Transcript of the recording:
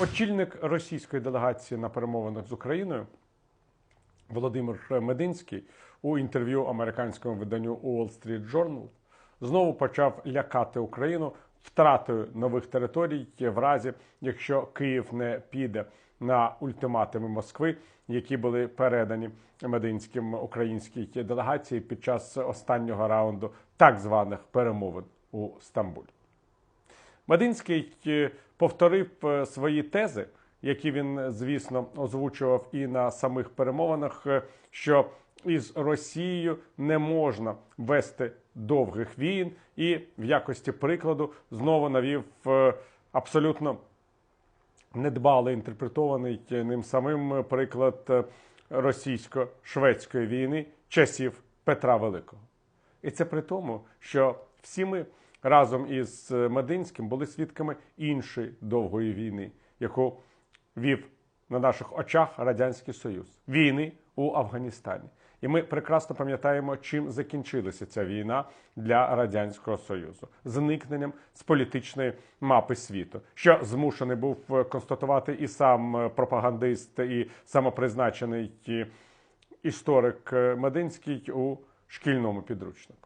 Очільник російської делегації на перемовинах з Україною Володимир Мединський у інтерв'ю американському виданню Wall Street Journal знову почав лякати Україну втратою нових територій в разі, якщо Київ не піде на ультиматуми Москви, які були передані Мединським українській делегації під час останнього раунду так званих перемовин у Стамбулі. Мединський е, повторив е, свої тези, які він, звісно, озвучував і на самих перемовинах, е, що із Росією не можна вести довгих війн, і в якості прикладу знову навів абсолютно недбало інтерпретований ним самим приклад російсько-шведської війни часів Петра Великого. І це при тому, що всі ми разом із Мединським були свідками іншої довгої війни, яку вів на наших очах Радянський Союз війни у Афганістані. І ми прекрасно пам'ятаємо, чим закінчилася ця війна для радянського союзу зникненням з політичної мапи світу, що змушений був е, констатувати і сам е, пропагандист, і самопризначений е, історик е, Мединський у шкільному підручнику.